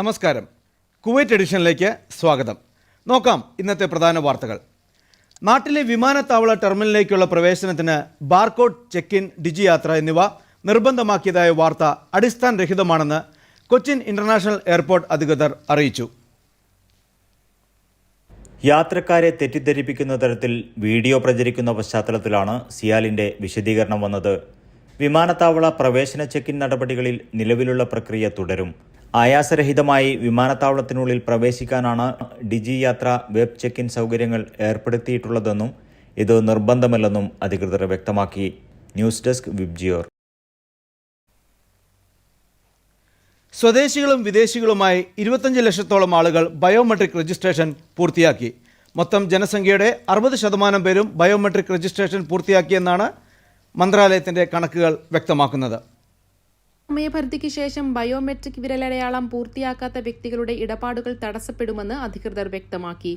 നമസ്കാരം. കുവൈറ്റ് എഡിഷനിലേക്ക് സ്വാഗതം. നോക്കാം ഇന്നത്തെ പ്രധാന വാർത്തകൾ. നാട്ടിലെ വിമാനത്താവള ടെർമിനലിലേക്കുള്ള പ്രവേശനത്തിന് ബാർകോഡ് ചെക്ക് ഇൻ ഡിജി യാത്ര എന്നിവ നിർബന്ധമാക്കിയതായ വാർത്ത അടിസ്ഥാനരഹിതമാണെന്ന് കൊച്ചിൻ ഇന്റർനാഷണൽ എയർപോർട്ട് അധികൃതർ അറിയിച്ചു. യാത്രക്കാരെ തെറ്റിദ്ധരിപ്പിക്കുന്ന തരത്തിൽ വീഡിയോ പ്രചരിക്കുന്ന പശ്ചാത്തലത്തിലാണ് സിയാലിന്റെ വിശദീകരണം വന്നത്. വിമാനത്താവള പ്രവേശന ചെക്കിൻ നടപടികളിൽ നിലവിലുള്ള പ്രക്രിയ തുടരും. ആയാസരഹിതമായി വിമാനത്താവളത്തിനുള്ളിൽ പ്രവേശിക്കാനാണ് Digi Yatra web check in സൗകര്യങ്ങൾ ഏർപ്പെടുത്തിയിട്ടുള്ളതെന്നും ഇത് നിർബന്ധമല്ലെന്നും അധികൃതർ വ്യക്തമാക്കി. ന്യൂസ് ഡെസ്ക് വിബ്ജിയോർ സ്വദേശികളും വിദേശികളുമായി ഇരുപത്തഞ്ച് ലക്ഷത്തോളം ആളുകൾ ബയോമെട്രിക് രജിസ്ട്രേഷൻ പൂർത്തിയാക്കി. മൊത്തം ജനസംഖ്യയുടെ അറുപത് ശതമാനം പേരും ബയോമെട്രിക് രജിസ്ട്രേഷൻ പൂർത്തിയാക്കിയെന്നാണ് മന്ത്രാലയത്തിന്റെ കണക്കുകൾ വ്യക്തമാക്കുന്നത്. സമയപരിധിക്ക് ശേഷം ബയോമെട്രിക് വിരലടയാളം പൂർത്തിയാക്കാത്ത വ്യക്തികളുടെ ഇടപാടുകൾ തടസ്സപ്പെടുമെന്ന് അധികൃതർ വ്യക്തമാക്കി.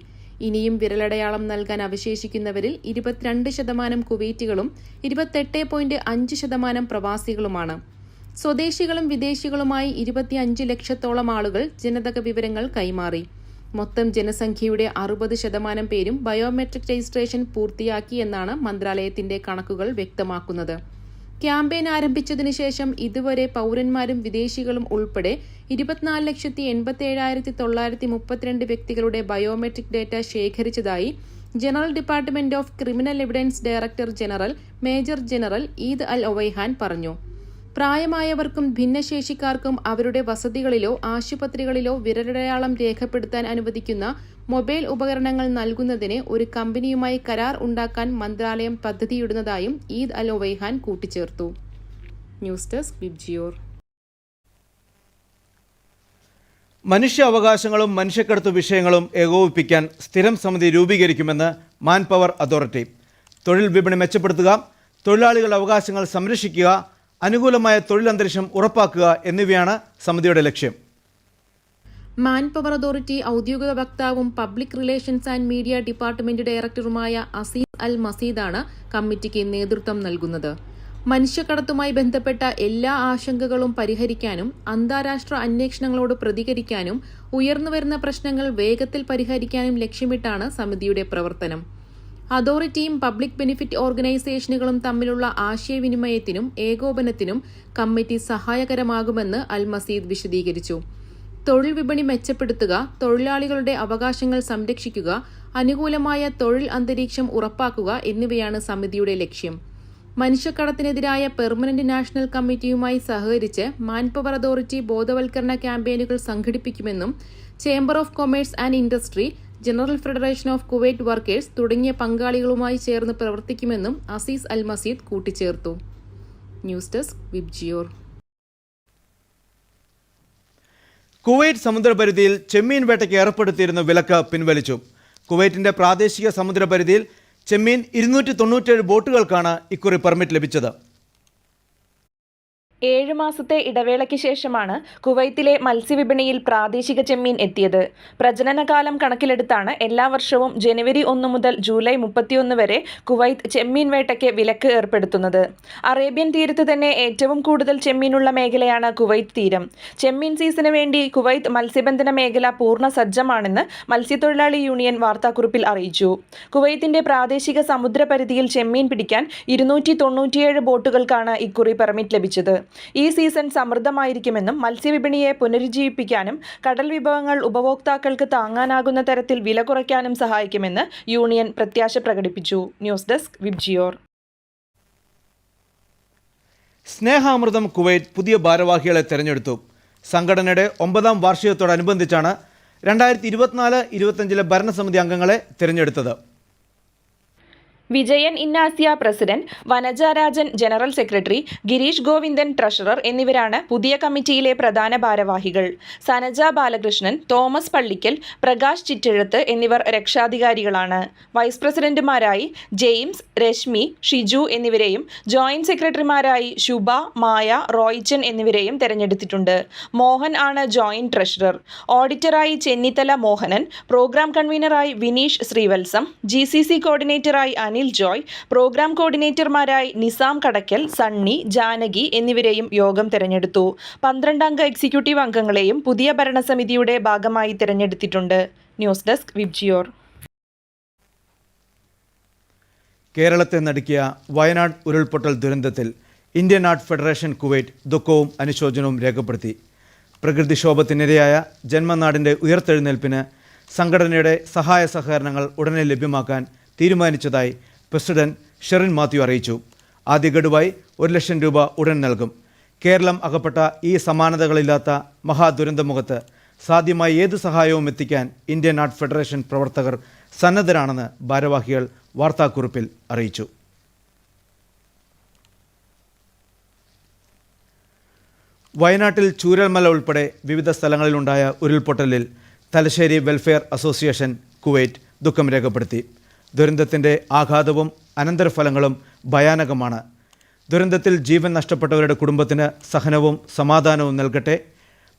ഇനിയും വിരലടയാളം നൽകാൻ അവശേഷിക്കുന്നവരിൽ ഇരുപത്തിരണ്ട് ശതമാനം കുവൈറ്റുകളും ഇരുപത്തെട്ട് പോയിന്റ് അഞ്ച് ശതമാനം പ്രവാസികളുമാണ്. സ്വദേശികളും വിദേശികളുമായി ഇരുപത്തിയഞ്ച് ലക്ഷത്തോളം ആളുകൾ ജനതക വിവരങ്ങൾ കൈമാറി. മൊത്തം ജനസംഖ്യയുടെ അറുപത് ശതമാനം പേരും ബയോമെട്രിക് രജിസ്ട്രേഷൻ പൂർത്തിയാക്കി എന്നാണ് മന്ത്രാലയത്തിന്റെ കണക്കുകൾ വ്യക്തമാക്കുന്നത്. ക്യാമ്പയിൻ ആരംഭിച്ചതിനു ശേഷം ഇതുവരെ പൗരന്മാരും വിദേശികളും ഉൾപ്പെടെ ഇരുപത്തിനാല് ലക്ഷത്തി എൺപത്തി ഏഴായിരത്തി തൊള്ളായിരത്തി മുപ്പത്തിരണ്ട് വ്യക്തികളുടെ biometric data ശേഖരിച്ചതായി general department of criminal evidence director general major general Eid al Owaihan പറഞ്ഞു. പ്രായമായവർക്കും ഭിന്നശേഷിക്കാർക്കും അവരുടെ വസതികളിലോ ആശുപത്രികളിലോ വിരലടയാളം രേഖപ്പെടുത്താൻ അനുവദിക്കുന്ന മൊബൈൽ ഉപകരണങ്ങൾ നൽകുന്നതിന് ഒരു കമ്പനിയുമായി കരാർ ഉണ്ടാക്കാൻ മന്ത്രാലയം പദ്ധതിയിടുന്നതായും ഈദ് അലോവൈഹാൻ കൂട്ടിച്ചേർത്തു. ന്യൂസ് ഡെസ്ക് വിബ്ജിയോർ മനുഷ്യാവകാശങ്ങളും മനുഷ്യക്കടത്ത് വിഷയങ്ങളും ഏകോപിപ്പിക്കാൻ സ്ഥിരം സമിതി രൂപീകരിക്കുമെന്ന് മാൻ പവർ അതോറിറ്റി. തൊഴിൽ വിപണി മെച്ചപ്പെടുത്തുക തൊഴിലാളികളുടെ അവകാശങ്ങൾ സംരക്ഷിക്കുക അനുകൂലമായ തൊഴിലന്തരീക്ഷം ഉറപ്പാക്കുക എന്നിവയാണ് സമിതിയുടെ ലക്ഷ്യം. മാൻ പവർ അതോറിറ്റി ഔദ്യോഗിക വക്താവും public relations and media department ഡയറക്ടറുമായ അസീസ് അൽ മസീദാണ് കമ്മിറ്റിക്ക് നേതൃത്വം നൽകുന്നത്. മനുഷ്യക്കടത്തുമായി ബന്ധപ്പെട്ട എല്ലാ ആശങ്കകളും പരിഹരിക്കാനും അന്താരാഷ്ട്ര അന്വേഷണങ്ങളോട് പ്രതികരിക്കാനും ഉയർന്നുവരുന്ന പ്രശ്നങ്ങൾ വേഗത്തിൽ പരിഹരിക്കാനും ലക്ഷ്യമിട്ടാണ് സമിതിയുടെ പ്രവർത്തനം. അതോറിറ്റിയും പബ്ലിക് ബെനിഫിറ്റ് ഓർഗനൈസേഷനുകളും തമ്മിലുള്ള ആശയവിനിമയത്തിനും ഏകോപനത്തിനും കമ്മിറ്റി സഹായകരമാകുമെന്ന് അൽ മസീദ് വിശദീകരിച്ചു. തൊഴിൽ വിപണി മെച്ചപ്പെടുത്തുക തൊഴിലാളികളുടെ അവകാശങ്ങൾ സംരക്ഷിക്കുക അനുകൂലമായ തൊഴിൽ അന്തരീക്ഷം ഉറപ്പാക്കുക എന്നിവയാണ് സമിതിയുടെ ലക്ഷ്യം. മനുഷ്യക്കടത്തിനെതിരായ പെർമനന്റ് നാഷണൽ കമ്മിറ്റിയുമായി സഹകരിച്ച് മാൻപവർ അതോറിറ്റി ബോധവൽക്കരണ ക്യാമ്പയിനുകൾ സംഘടിപ്പിക്കുമെന്നും chamber of commerce and industry general federation of Kuwait workers തുടങ്ങിയ പങ്കാളികളുമായി ചേർന്ന് പ്രവർത്തിക്കുമെന്നും അസീസ് അൽ മസീദ് കൂട്ടിച്ചേർത്തു. News desk vibgyor. കുവൈറ്റ് സമുദ്രപരിധിയിൽ ചെമ്മീൻ വേട്ടയ്ക്ക് ഏർപ്പെടുത്തിയിരുന്ന വിലക്ക് പിൻവലിച്ചു. കുവൈറ്റിന്റെ പ്രാദേശിക സമുദ്രപരിധിയിൽ ചെമ്മീൻ ഇരുന്നൂറ്റി തൊണ്ണൂറ്റേഴ് ബോട്ടുകൾക്കാണ് ഇക്കുറി പെർമിറ്റ് ലഭിച്ചത്. ഏഴ് മാസത്തെ ഇടവേളയ്ക്ക് ശേഷമാണ് കുവൈത്തിലെ മത്സ്യവിപണിയിൽ പ്രാദേശിക ചെമ്മീൻ എത്തിയത്. പ്രജനനകാലം കണക്കിലെടുത്താണ് എല്ലാ വർഷവും ജനുവരി ഒന്ന് മുതൽ ജൂലൈ മുപ്പത്തിയൊന്ന് വരെ കുവൈത്ത് ചെമ്മീൻ വേട്ടയ്ക്ക് വിലക്ക് ഏർപ്പെടുത്തുന്നത്. അറേബ്യൻ തീരത്ത് തന്നെ ഏറ്റവും കൂടുതൽ ചെമ്മീനുള്ള മേഖലയാണ് കുവൈത്ത് തീരം. ചെമ്മീൻ സീസണിന് വേണ്ടി കുവൈത്ത് മത്സ്യബന്ധന മേഖല പൂർണ സജ്ജമാണെന്ന് മത്സ്യത്തൊഴിലാളി യൂണിയൻ വാർത്താക്കുറിപ്പിൽ അറിയിച്ചു. കുവൈത്തിന്റെ പ്രാദേശിക സമുദ്രപരിധിയിൽ ചെമ്മീൻ പിടിക്കാൻ ഇരുന്നൂറ്റി ബോട്ടുകൾക്കാണ് ഇക്കുറി പെർമിറ്റ് ലഭിച്ചത്. ഈ സീസൺ സമൃദ്ധമായിരിക്കുമെന്നും മത്സ്യവിപണിയെ പുനരുജ്ജീവിപ്പിക്കാനും കടൽ വിഭവങ്ങൾ ഉപഭോക്താക്കൾക്ക് താങ്ങാനാകുന്ന തരത്തിൽ വില കുറയ്ക്കാനും സഹായിക്കുമെന്ന് യൂണിയൻ പ്രത്യാശ പ്രകടിപ്പിച്ചു. News desk vibgyor Snehamritham Kuwait പുതിയ ഭാരവാഹികളെ തെരഞ്ഞെടുത്തു. സംഘടനയുടെ ഒമ്പതാം വാർഷികത്തോടനുബന്ധിച്ചാണ് രണ്ടായിരത്തി ഇരുപത്തിനാല് ഇരുപത്തഞ്ചിലെ ഭരണസമിതി അംഗങ്ങളെ തിരഞ്ഞെടുത്തത്. Vijayan Innasia president Vanajarajan general secretary Girish Govindan treasurer എന്നിവരാണ് പുതിയ കമ്മിറ്റിയിലെ പ്രധാന ഭാരവാഹികൾ. സനജ ബാലകൃഷ്ണൻ തോമസ് പള്ളിക്കൽ പ്രകാശ് ചിറ്റെഴുത്ത് എന്നിവർ രക്ഷാധികാരികളാണ്. വൈസ് പ്രസിഡന്റുമാരായി ജെയിംസ് രശ്മി ഷിജു എന്നിവരെയും ജോയിന്റ് സെക്രട്ടറിമാരായി ശുഭ മായ റോയ്ച്ചൻ എന്നിവരെയും തെരഞ്ഞെടുത്തിട്ടുണ്ട്. മോഹൻ ആണ് ജോയിന്റ് ട്രഷറർ. ഓഡിറ്ററായി ചെന്നിത്തല മോഹനൻ പ്രോഗ്രാം കൺവീനറായി വിനീഷ് ശ്രീവത്സം ജി കോർഡിനേറ്ററായി അനിൽ ജോയ് പ്രോഗ്രാം കോർഡിനേറ്റർമാരായി നിസാം കടക്കൽ സണ്ണി ജാനകി എന്നിവരെയും യോഗം തെരഞ്ഞെടുത്തു. പന്ത്രണ്ടംഗ എക്സിക്യൂട്ടീവ് അംഗങ്ങളെയും പുതിയ ഭരണസമിതിയുടെ ഭാഗമായി തിരഞ്ഞെടുത്തിട്ടുണ്ട്. News desk vibgyor. കേരളത്തെ നടുക്കിയ വയനാട് ഉരുൾപൊട്ടൽ ദുരന്തത്തിൽ ഇന്ത്യൻ ആർട്ട് ഫെഡറേഷൻ കുവൈറ്റ് ദുഃഖവും അനുശോചനവും രേഖപ്പെടുത്തി. പ്രകൃതിക്ഷോഭത്തിനിരയായ ജന്മനാടിന്റെ ഉയർത്തെഴുന്നേൽപ്പിന് സംഘടനയുടെ സഹായ സഹകരണങ്ങൾ ഉടനെ ലഭ്യമാക്കാൻ തീരുമാനിച്ചതായി പ്രസിഡന്റ് ഷെറിൻ മാത്യു അറിയിച്ചു. ആദ്യ ഗഡുവായി ഒരു ലക്ഷം രൂപ ഉടൻ നൽകും. കേരളം അകപ്പെട്ട ഈ സമാനതകളില്ലാത്ത മഹാദുരന്തമുഖത്ത് സാധ്യമായ ഏത് സഹായവും എത്തിക്കാൻ ഇന്ത്യൻ ആർട്ട് ഫെഡറേഷൻ പ്രവർത്തകർ സന്നദ്ധരാണെന്ന് ഭാരവാഹികൾ വാർത്താക്കുറിപ്പിൽ അറിയിച്ചു. വയനാട്ടിൽ ചൂരൽമല ഉൾപ്പെടെ വിവിധ സ്ഥലങ്ങളിലുണ്ടായ ഉരുൾപൊട്ടലിൽ തലശ്ശേരി വെൽഫെയർ അസോസിയേഷൻ കുവൈറ്റ് ദുഃഖം രേഖപ്പെടുത്തി. ദുരന്തത്തിന്റെ ആഘാതവും അനന്തരഫലങ്ങളും ഭയാനകമാണ്. ദുരന്തത്തിൽ ജീവൻ നഷ്ടപ്പെട്ടവരുടെ കുടുംബത്തിന് സഹനവും സമാധാനവും നൽകട്ടെ.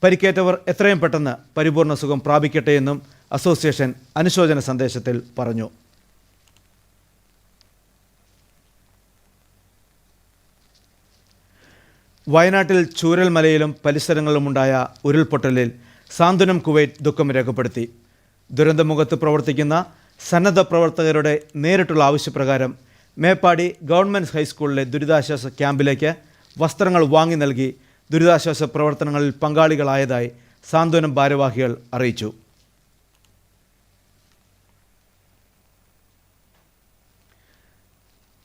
പരിക്കേറ്റവർ എത്രയും പെട്ടെന്ന് പരിപൂർണ സുഖം പ്രാപിക്കട്ടെ എന്നും അസോസിയേഷൻ അനുശോചന സന്ദേശത്തിൽ പറഞ്ഞു. വയനാട്ടിൽ ചൂരൽമലയിലും പരിസരങ്ങളിലുമുണ്ടായ ഉരുൾപൊട്ടലിൽ സാന്ത്വനം കുവൈറ്റ് ദുഃഖം രേഖപ്പെടുത്തി. ദുരന്തമുഖത്ത് പ്രവർത്തിക്കുന്ന സന്നദ്ധ പ്രവർത്തകരുടെ നേരിട്ടുള്ള ആവശ്യപ്രകാരം മേപ്പാടി ഗവൺമെന്റ് ഹൈസ്കൂളിലെ ദുരിതാശ്വാസ ക്യാമ്പിലേക്ക് വസ്ത്രങ്ങൾ വാങ്ങി നൽകി ദുരിതാശ്വാസ പ്രവർത്തനങ്ങളിൽ പങ്കാളികളായതായി സാന്ത്വനം ഭാരവാഹികൾ അറിയിച്ചു.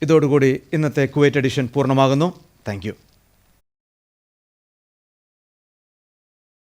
ഇതോടുകൂടി ഇന്നത്തെ കുവൈറ്റ് എഡിഷൻ പൂർണമാകുന്നു. താങ്ക്